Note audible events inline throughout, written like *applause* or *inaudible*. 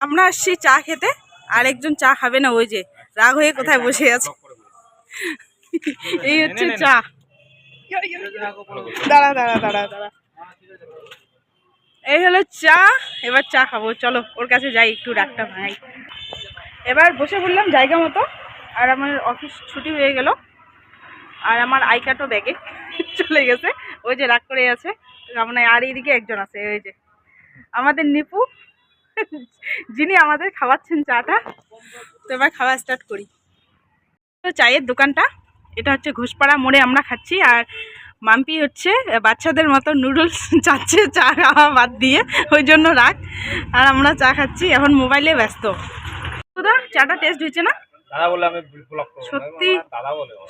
আমরা আসছি চা খেতে আর একজন চা খাবে না, ওই যে রাগ হয়ে কোথায় বসে আছে। এই হচ্ছে চা। দাঁড়া দাঁড়া দাঁড়া দাঁড়া। এই হলো চা, এবার চা খাব, চলো, ওর কাছে যাই, একটু রাগটা ভাই। এবার বসে বললাম জায়গা মতো, আর আমার অফিস ছুটি হয়ে গেল, আর আমার আই কার্ডও ব্যাগে *laughs* চলে গেছে, ওই যে রাগ করে আছে মানে আর এইদিকে একজন আছে ওই যে। আমাদের নিপু যিনি আমাদের খাওয়াচ্ছেন চাটা তো এবার খাওয়া স্টার্ট করি। তো চায়ের দোকানটা এটা হচ্ছে ঘোষপাড়া মোড়ে আমরা খাচ্ছি আর মাম্পি হচ্ছে বাচ্চাদের মতো নুডলস *laughs* চাচ্ছে চা খাওয়া বাদ দিয়ে ওই জন্য রাখ আর আমরা চা খাচ্ছি এখন মোবাইলে ব্যস্ত। দাদা চাটা টেস্ট হয়েছে না? সত্যি?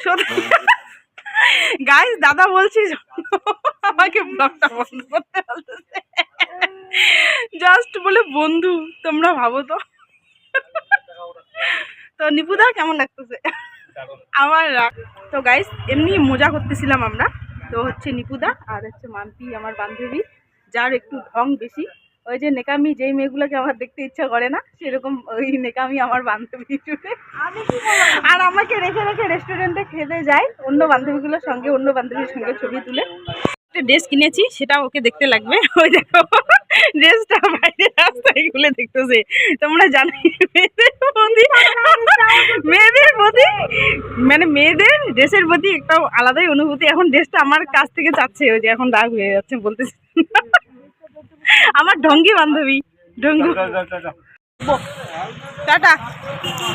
সত্যি? *laughs* গাইস দাদা বলছি আমাকে ব্লগটা বন্ধ করতে জাস্ট বলে বন্ধু তোমরা ভাবো তো। তো নিপুদা কেমন লাগতেছে? আমার রাগ- তো গাইস এমনি মজা করতেছিলাম আমরা। তো হচ্ছে নিপুদা আর হচ্ছে মাম্পি আমার বান্ধবী যার একটু ঢং বেশি। ওই যে নেকামি যেই মেয়েগুলোকে আমার দেখতে ইচ্ছা করে না সেরকম ওই নেকামি আমার বান্ধবী জুড়ে। আর আমাকে রেখে রেখে রেস্টুরেন্টে খেতে যায়। অন্য বান্ধবীগুলোর সঙ্গে অন্য বান্ধবীর সঙ্গে ছবি তুলে। একটা ড্রেস কিনেছি সেটা ওকে দেখতে লাগবে। ওই দেখো। ড্রেসটা বাইরে রাস্তায় খুলে দেখতেছে। তোমরা জানো মেয়েদের প্রতি মেয়েদের প্রতি মানে মেয়েদের ড্রেসের প্রতি একটা আলাদাই অনুভূতি। এখন ড্রেসটা আমার কাছ থেকে চাচ্ছে ওই যে এখন রাগ হয়ে যাচ্ছে বলতেছে। আমার ঢঙ্গি বান্ধবী ঢঙ্গু। Tata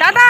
tata.